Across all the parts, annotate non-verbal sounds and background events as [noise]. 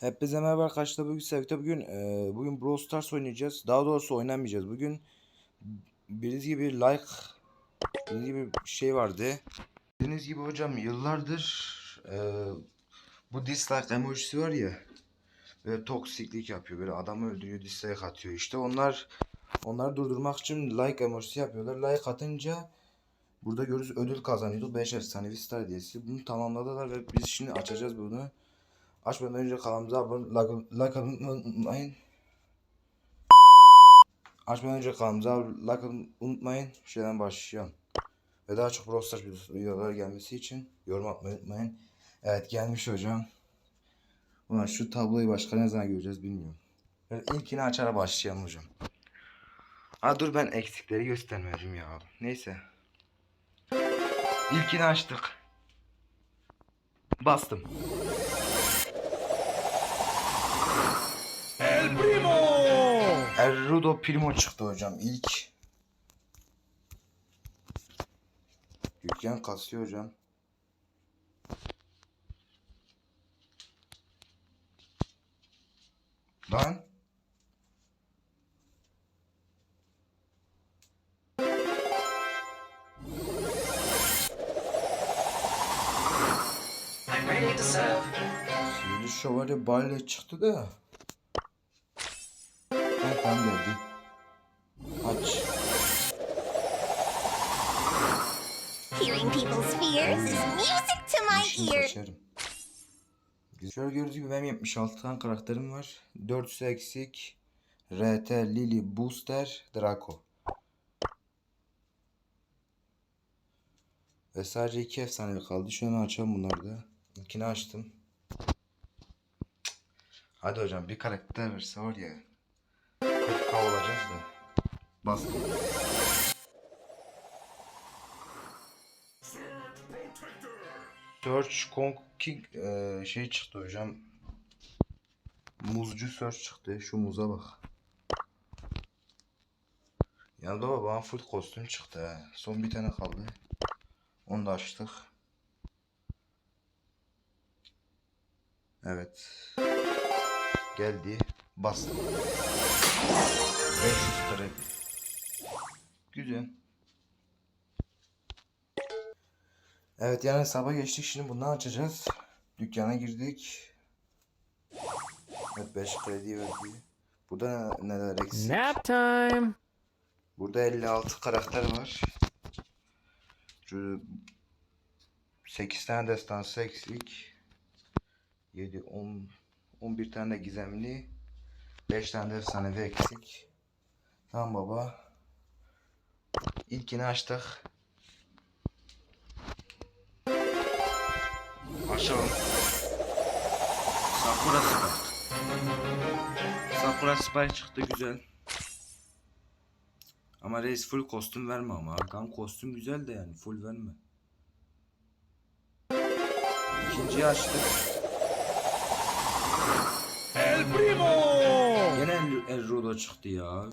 Hepinize merhaba arkadaşlar. Bugün Sevk'te bugün e, bugün Brawl Stars oynayacağız. Daha doğrusu oynamayacağız. Bugün bildiğiniz gibi like bildiğiniz gibi şey vardı. Bildiğiniz gibi hocam yıllardır e, bu dislike emojisi var ya böyle toksiklik yapıyor. Böyle adamı öldürüyor, dislike atıyor. İşte onlar onları durdurmak için like emojisi yapıyorlar. Like atınca burada görürüz ödül kazanıyordu. 5 efsanevi star hediyesi. Bunu tamamladılar ve biz şimdi açacağız bunu. Açmadan önce kanalımıza abone like, unutmayın. Açmadan önce kanalımıza like unutmayın. Şeyden başlayalım. Ve daha çok Brawl Stars gelmesi için yorum atmayı unutmayın. Evet gelmiş hocam. Ulan şu tabloyu başka ne zaman göreceğiz bilmiyorum. Ben ilkini açarak başlayalım hocam. Ha dur ben eksikleri göstermedim ya. Neyse. İlkini açtık. Bastım. El Primo. Errudo Primo çıktı hocam ilk. Dükkan kasıyor hocam. Lan. I'm ready to serve. Sihirli şövalye balle çıktı da. Ha tamam geldi. Aç. Hearing people's fears is music to my ears. seçerim. Şöyle gördüğünüz gibi benim 76 tane karakterim var. 400 eksik. RT, Lily, Booster, Draco. Ve sadece iki efsane kaldı. Şu an açalım bunları da. İlkini açtım. Hadi hocam bir karakter verse var ya. 40k olacağız da. Bastım. Search Conking eee, şey çıktı hocam. Muzcu Search çıktı. Şu muza bak. Ya baba bana full kostüm çıktı he. Son bir tane kaldı. Onu da açtık. Evet. Geldi. Bastım. 500 kredi. Güzel. Evet yani hesaba geçtik. Şimdi bundan açacağız. Dükkana girdik. Evet 5 kredi verdi. Burada ne- neler eksik? Nap time. Burada 56 karakter var. Şu 8 tane destansı eksik. 7 10 11 tane de gizemli. 5 tane de efsanevi eksik. Tamam baba. İlkini açtık. Açalım. Sakura Spike. Sakura Spike çıktı güzel. Ama reis full kostüm verme ama. Arkam kostüm güzel de yani full verme. İkinciyi açtık. El Primo. El Rudo çıktı ya.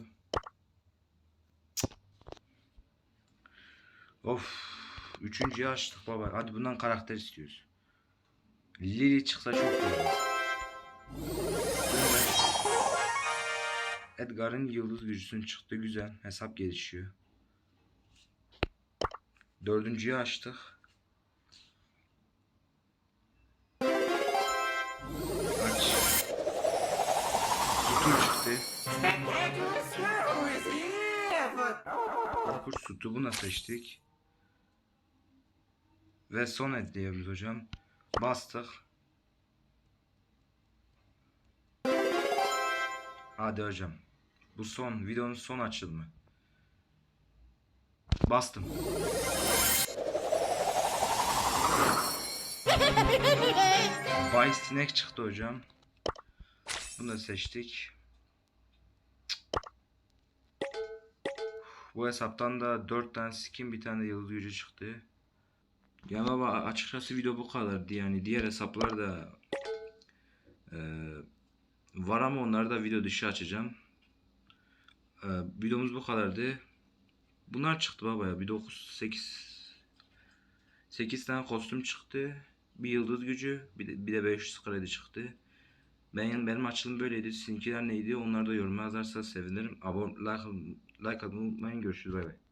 Of. Üçüncüyü açtık baba. Hadi bundan karakter istiyoruz. Lily çıksa çok iyi. Edgar'ın yıldız gücüsün çıktı güzel. Hesap gelişiyor. Dördüncüyü açtık. Sütü buna seçtik. Ve son ekliyoruz hocam. Bastık. Hadi hocam. Bu son videonun son açılımı. Bastım. [laughs] Bay Sinek çıktı hocam. Bunu da seçtik. Bu hesaptan da 4 tane skin bir tane de yıldız gücü çıktı. Ya baba açıkçası video bu kadardı yani diğer hesaplar da eee, var ama onları da video dışı açacağım. Eee, videomuz bu kadardı. Bunlar çıktı baba ya bir 9 8 8 tane kostüm çıktı. Bir yıldız gücü bir de, bir de 500 kredi çıktı. Benim, benim açılım böyleydi. Sizinkiler neydi? Onları da yoruma yazarsanız sevinirim. Abone, like, like atmayı unutmayın. Görüşürüz. Bay bay.